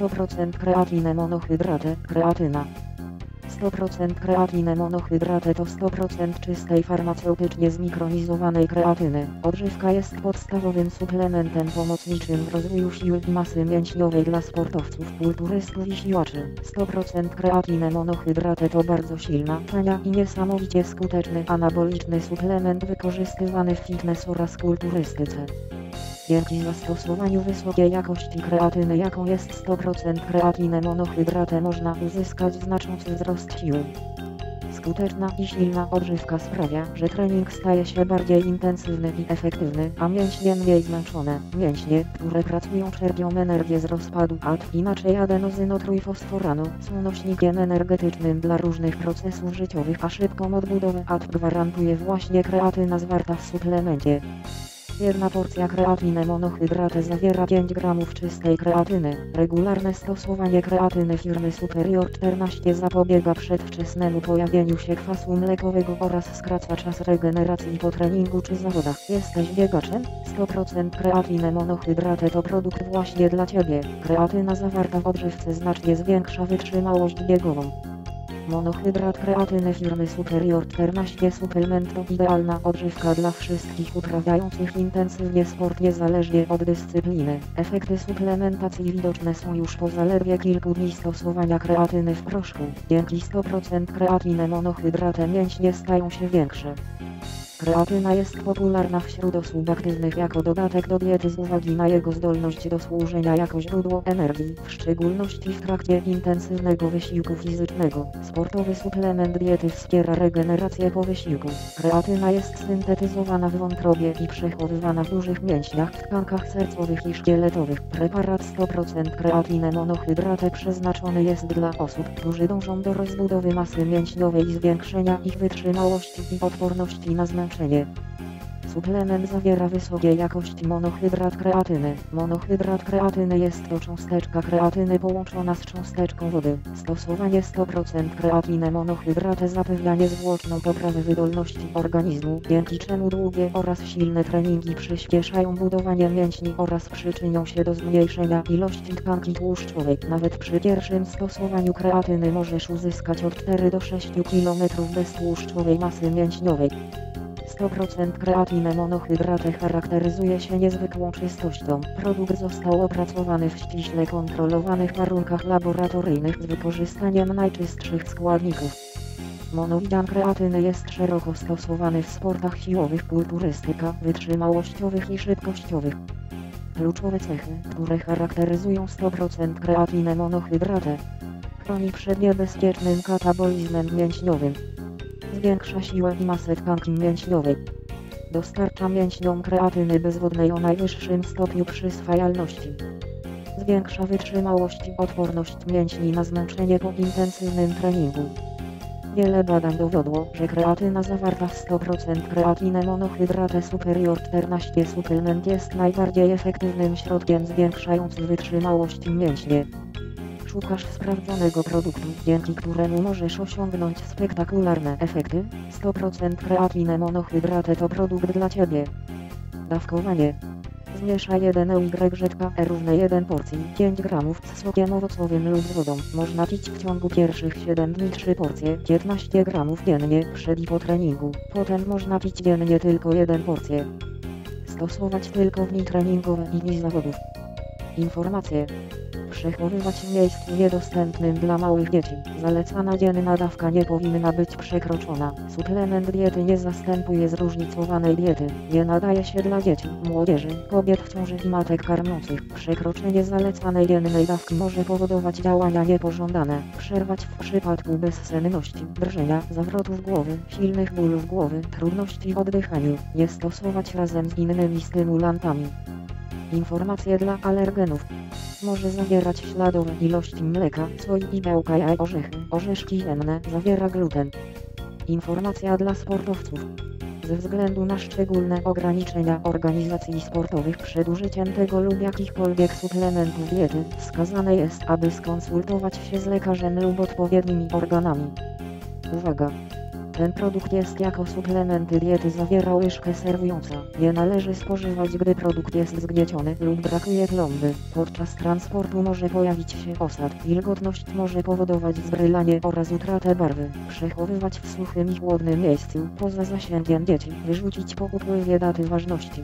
100% kreatinę monohydratę, kreatyna. 100% kreatinę monohydratę to 100% czystej farmaceutycznie zmikronizowanej kreatyny. Odżywka jest podstawowym suplementem pomocniczym w rozwoju siły i masy mięśniowej dla sportowców, kulturystów i siłaczy. 100% kreatinę monohydratę to bardzo silna, tania i niesamowicie skuteczny anaboliczny suplement wykorzystywany w fitness oraz kulturystyce. Dzięki zastosowaniu wysokiej jakości kreatyny jaką jest 100% kreatynę monohydratę można uzyskać znaczący wzrost siły. Skuteczna i silna odżywka sprawia, że trening staje się bardziej intensywny i efektywny, a mięśnie mniej zmęczone. Mięśnie, które pracują czerpią energię z rozpadu AT, inaczej adenozynotrójfosforanu, są nośnikiem energetycznym dla różnych procesów życiowych, a szybką odbudowę AT gwarantuje właśnie kreatyna zwarta w suplemencie. Jedna porcja kreatyny monohydratę zawiera 5 gramów czystej kreatyny. Regularne stosowanie kreatyny firmy Superior 14 zapobiega przedwczesnemu pojawieniu się kwasu mlekowego oraz skraca czas regeneracji po treningu czy zawodach. Jesteś biegaczem? 100% kreatyny monohydratę to produkt właśnie dla Ciebie. Kreatyna zawarta w odżywce znacznie zwiększa wytrzymałość biegową. Monohydrat kreatyny firmy Superior 14 Supplement to idealna odżywka dla wszystkich uprawiających intensywnie sport niezależnie od dyscypliny. Efekty suplementacji widoczne są już po zaledwie kilku dni stosowania kreatyny w proszku. Dzięki 100% kreatyny monohydraty mięśnie stają się większe. Kreatyna jest popularna wśród osób aktywnych jako dodatek do diety z uwagi na jego zdolność do służenia jako źródło energii, w szczególności w trakcie intensywnego wysiłku fizycznego. Sportowy suplement diety wspiera regenerację po wysiłku. Kreatyna jest syntetyzowana w wątrobie i przechowywana w dużych mięśniach, tkankach sercowych i szkieletowych. Preparat 100% kreatyny monohydratę przeznaczony jest dla osób, którzy dążą do rozbudowy masy mięśniowej i zwiększenia ich wytrzymałości i odporności na zmęczenie znaczenie. Suplement zawiera wysokiej jakości monohydrat kreatyny. Monohydrat kreatyny jest to cząsteczka kreatyny połączona z cząsteczką wody. Stosowanie 100% kreatyny monohydratę zapewnia niezwłoczną poprawę wydolności organizmu, dzięki czemu długie oraz silne treningi przyspieszają budowanie mięśni oraz przyczynią się do zmniejszenia ilości tkanki tłuszczowej. Nawet przy pierwszym stosowaniu kreatyny możesz uzyskać od 4 do 6 km bez tłuszczowej masy mięśniowej. 100% kreatyny monohydratę charakteryzuje się niezwykłą czystością. Produkt został opracowany w ściśle kontrolowanych warunkach laboratoryjnych z wykorzystaniem najczystszych składników. Monowidan kreatyny jest szeroko stosowany w sportach siłowych, kulturystyka, wytrzymałościowych i szybkościowych. Kluczowe cechy, które charakteryzują 100% kreatynę monohydratę. Chroni przed niebezpiecznym katabolizmem mięśniowym. Zwiększa siłę i masę tkanki mięśniowej. Dostarcza mięśniom kreatyny bezwodnej o najwyższym stopniu przyswajalności. Zwiększa wytrzymałość i odporność mięśni na zmęczenie po intensywnym treningu. Wiele badań dowiodło, że kreatyna zawarta w 100% kreatynę monohydratę Superior 14 suplement jest najbardziej efektywnym środkiem zwiększającym wytrzymałość mięśnie. Szukasz sprawdzonego produktu, dzięki któremu możesz osiągnąć spektakularne efekty? 100% kreatynę monohydratę to produkt dla Ciebie. Dawkowanie Zmieszaj 1 YZKE równe 1 porcji 5 gramów z sokiem owocowym lub z wodą. Można pić w ciągu pierwszych 7 dni 3 porcje 15 gramów dziennie przed i po treningu. Potem można pić dziennie tylko 1 porcję. Stosować tylko w dni treningowe i dni zawodów. Informacje przechowywać w miejscu niedostępnym dla małych dzieci. Zalecana dzienna dawka nie powinna być przekroczona. Suplement diety nie zastępuje zróżnicowanej diety. Nie nadaje się dla dzieci, młodzieży, kobiet w ciąży i matek karmiących. Przekroczenie zalecanej dziennej dawki może powodować działania niepożądane. Przerwać w przypadku bezsenności, drżenia, zawrotów głowy, silnych bólów głowy, trudności w oddychaniu. Nie stosować razem z innymi stymulantami. Informacje dla alergenów. Może zawierać śladowe ilości mleka, soi i białka jaj orzechy. Orzeszki jemne zawiera gluten. Informacja dla sportowców. Ze względu na szczególne ograniczenia organizacji sportowych przed użyciem tego lub jakichkolwiek suplementów diety, wskazane jest, aby skonsultować się z lekarzem lub odpowiednimi organami. Uwaga! Ten produkt jest jako suplementy diety zawiera łyżkę serwująca. Nie należy spożywać, gdy produkt jest zgnieciony lub brakuje plomby. Podczas transportu może pojawić się osad. Wilgotność może powodować zbrylanie oraz utratę barwy. Przechowywać w suchym i chłodnym miejscu poza zasięgiem dzieci. Wyrzucić po upływie daty ważności.